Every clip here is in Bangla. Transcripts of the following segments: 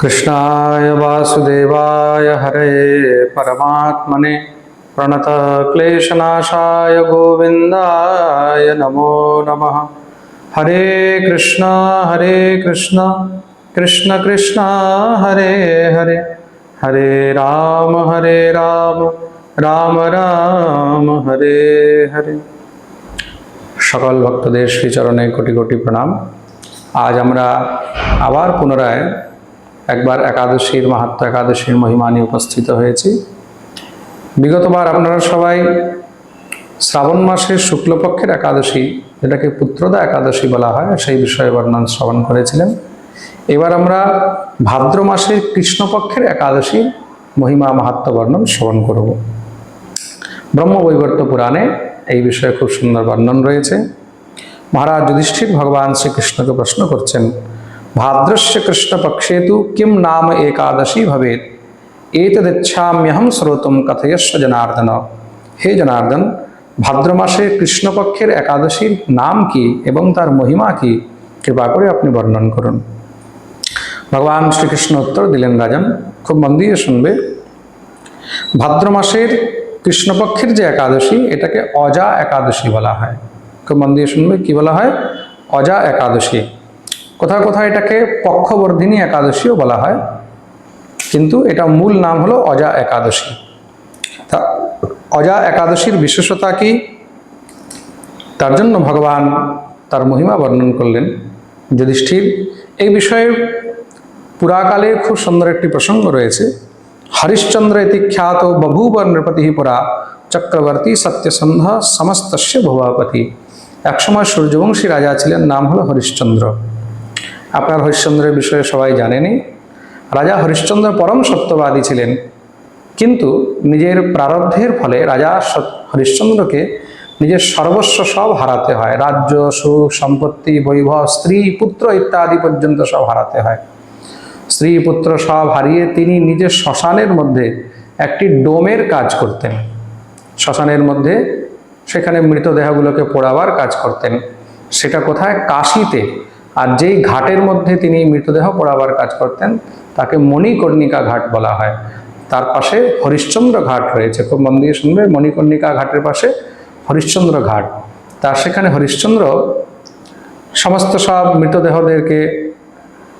कृष्णाय वासुदेवाय हरे परमात्मने प्रणतक्लेशनाशाय गोविन्दाय नमो नमः हरे कृष्ण हरे कृष्ण कृष्ण कृष्ण हरे हरे हरे राम हरे राम রাম রাম হরে হরে সকল ভক্তদের শ্রীচরণে কোটি কোটি প্রণাম আজ আমরা আবার পুনরায় একবার একাদশীর মাহাত্ম, একাদশীর মহিমা নিয়ে উপস্থিত হয়েছি। বিগতবার আপনারা সবাই শ্রাবণ মাসের শুক্লপক্ষের একাদশী, যেটাকে পুত্রদা একাদশী বলা হয়, সেই বিষয়ে বর্ণন শ্রবণ করেছিলেন। এবার আমরা ভাদ্র মাসের কৃষ্ণপক্ষের একাদশী মহিমা, মাহাত্ম বর্ণন শ্রবণ করব। ব্রহ্মবৈবর্ত পুরাণে এই বিষয়ে খুব সুন্দর বর্ণন রয়েছে। মহারাজ যুধিষ্ঠির ভগবান শ্রীকৃষ্ণকে প্রশ্ন করছেন ভাদ্রস্য কৃষ্ণপক্ষে তু কিম নাম একাদশী ভবেত এতদিচ্ছাম্যহম শ্রোতম কথয়স্ব জনার্দন। হে জনার্দন ভাদ্র মাসে কৃষ্ণপক্ষের একাদশীর নাম কি এবং তার মহিমা কি? কৃপা করে আপনি বর্ণন করুন। ভগবান শ্রীকৃষ্ণ উত্তর দিলেন, রাজন, খুব মন দিয়ে শুনবে। ভাদ্র মাসের কৃষ্ণপক্ষের যে একাদশী, এটাকে অজা একাদশী বলা হয়। খুব মন দিয়ে শুনবে, কি বলা হয়? অজা একাদশী। কোথাও কোথাও এটাকে পক্ষবর্ধিনী একাদশীও বলা হয়, কিন্তু এটা মূল নাম হলো অজা একাদশী। তা অজা একাদশীর বিশেষতা কি? তার জন্য ভগবান তার মহিমা বর্ণন করলেন যুধিষ্ঠির। এই বিষয়ে পুরাকালে খুব সুন্দর একটি প্রসঙ্গ রয়েছে। হরিশ্চন্দ্র এটি খ্যাত বভূব নৃপতি পুরা চক্রবর্তী সত্যসন্ধ সমস্তস্য ভুবাপতি। একসময় সূর্যবংশী রাজা ছিলেন, নাম হলো হরিশ্চন্দ্র। আপনার হরিশ্চন্দ্রের বিষয়ে সবাই জানেনি। রাজা হরিশ্চন্দ্র পরম সত্যবাদী ছিলেন। কিন্তু নিজের প্রারব্ধের ফলে রাজা হরিশ্চন্দ্রকে নিজের সর্বস্ব সব হারাতে হয়। রাজ্য, সুখ, সম্পত্তি, বৈভব, স্ত্রী, পুত্র ইত্যাদি পর্যন্ত সব হারাতে হয়। স্ত্রী, পুত্র সব হারিয়ে তিনি নিজের শ্মশানের মধ্যে একটি ডোমের কাজ করতেন। শ্মশানের মধ্যে সেখানে মৃতদেহগুলোকে পোড়াবার কাজ করতেন। সেটা কোথায়? কাশিতে। আর যেই ঘাটের মধ্যে তিনি মৃতদেহ পোড়াবার কাজ করতেন, তাকে মণিকর্ণিকা ঘাট বলা হয়। তার পাশে হরিশ্চন্দ্র ঘাট রয়েছে। খুব মন দিয়ে শুনবে, মণিকর্ণিকা ঘাটের পাশে হরিশ্চন্দ্র ঘাট। তার সেখানে হরিশ্চন্দ্র সমস্ত সব মৃতদেহদেরকে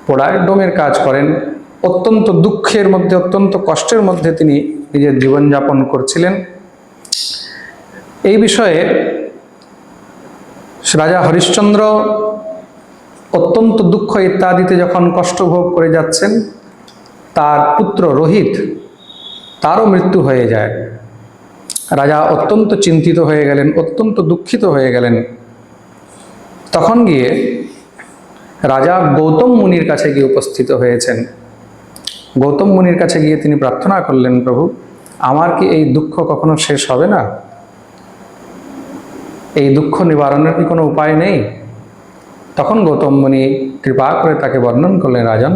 পোড়ায়, ডোমের কাজ করেন। অত্যন্ত দুঃখের মধ্যে, অত্যন্ত কষ্টের মধ্যে তিনি নিজের জীবনযাপন করছিলেন। এই বিষয়ে রাজা হরিশ্চন্দ্র অত্যন্ত দুঃখ ইত্যাদিতে যখন কষ্ট ভোগ করে যাচ্ছেন, তার পুত্র রোহিত, তারও মৃত্যু হয়ে যায়। রাজা অত্যন্ত চিন্তিত হয়ে গেলেন, অত্যন্ত দুঃখিত হয়ে গেলেন। তখন গিয়ে রাজা গৌতম মুনির কাছে গিয়ে উপস্থিত হয়েছেন। গৌতম মুনির কাছে গিয়ে তিনি প্রার্থনা করলেন, প্রভু, আমার কি এই দুঃখ কখনো শেষ হবে না? এই দুঃখ নিবারণের কি কোনো উপায় নেই? তখন গৌতম মুনি কৃপা করে তাকে বর্ণন করলেন, রাজন,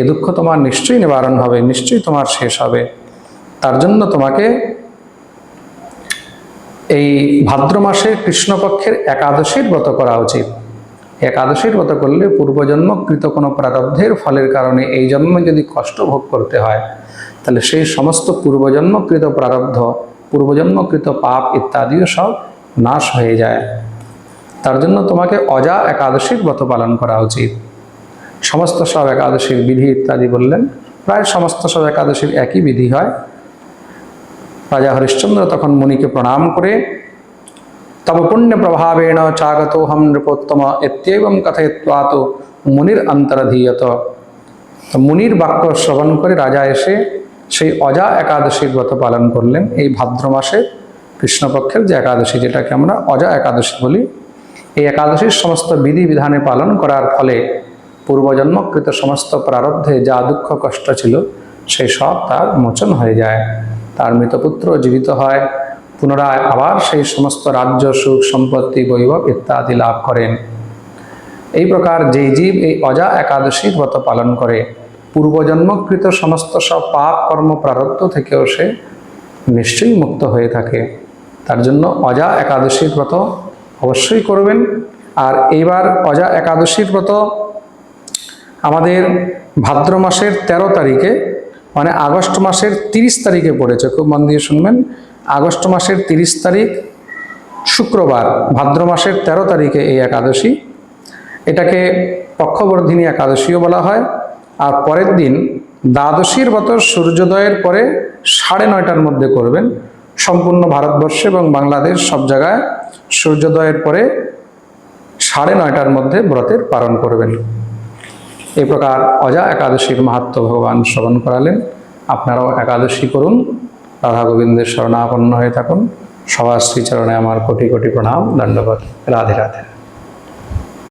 এ দুঃখ তোমার নিশ্চয়ই নিবারণ হবে, নিশ্চয়ই তোমার শেষ হবে। তার জন্য তোমাকে এই ভাদ্র মাসে কৃষ্ণপক্ষের একাদশীর ব্রত করা উচিত। একাদশীর ব্রত করলে পূর্বজন্ম কৃত কোনো প্রারব্ধের ফলের কারণে এই জন্মে যদি কষ্ট ভোগ করতে হয়, তাহলে সেই সমস্ত পূর্বজন্মকৃত প্রারব্ধ, পূর্বজন্মকৃত পাপ ইত্যাদিও সব নাশ হয়ে যায়। তার জন্য তোমাকে অজা একাদশীর ব্রত পালন করা উচিত। সমস্ত সব একাদশীর বিধি ইত্যাদি বললেন। প্রায় সমস্ত সব একাদশীর একই বিধি হয়। রাজা হরিশ্চন্দ্র তখন মুনিকে প্রণাম করে, তব পুণ্য প্রভাবেণ চাগতোহম নৃপোত্তম এত্যেবম কথয়িত্বা তো মুনির অন্তরধীয়ত। মুনির বাক্য শ্রবণ করে রাজা এসে সেই অজা একাদশীর ব্রত পালন করলেন। এই ভাদ্র মাসে কৃষ্ণপক্ষের যে একাদশী, যেটাকে আমরা অজা একাদশী বলি এই একাদশীর সমস্ত বিধি বিধানে পালন করার ফলে পূর্বজন্মকৃত সমস্ত প্রারব্ধে যা দুঃখ কষ্ট ছিল সেই সব তার মোচন হয়ে যায়। তার মৃতপুত্র জীবিত হয়। পুনরায় আবার সেই সমস্ত রাজ্য সুখ সম্পত্তি বৈভব ইত্যাদি লাভ করেন। এই প্রকার যেই জীব এই অজা একাদশীর ব্রত পালন করে, পূর্বজন্মকৃত সমস্ত সব পাপ কর্ম প্রারব্ধ থেকেও সে নিশ্চয়ই মুক্ত হয়ে থাকে। তার জন্য অজা একাদশীর ব্রত অবশ্যই করবেন। আর এইবার অজা একাদশীর ব্রত আমাদের ভাদ্র মাসের ১৩ তারিখে মানে আগস্ট মাসের তিরিশ তারিখে পড়েছে, খুব মন দিয়ে শুনবেন। আগস্ট মাসের তিরিশ তারিখ, শুক্রবার, ভাদ্র মাসের ১৩ তারিখে এই একাদশী। এটাকে পক্ষবর্ধিনী একাদশীও বলা হয়। আর পরের দিন দ্বাদশীর মতো সূর্যোদয়ের পরে সাড়ে নয়টার মধ্যে করবেন। সম্পূর্ণ ভারতবর্ষে এবং বাংলাদেশ সব জায়গায় সূর্যোদয়ের পরে সাড়ে নয়টার মধ্যে ব্রতের পালন করবেন। এই প্রকার অজা একাদশীর মাহাত্ম ভগবান শ্রবণ করালেন। আপনারাও একাদশী করুন। রাধা গোবিন্দের শরণাপন্ন হয়ে থাকুন। সবার শ্রীচরণে আমার কোটি কোটি প্রণাম, দণ্ডবাদ। রাধে রাধে।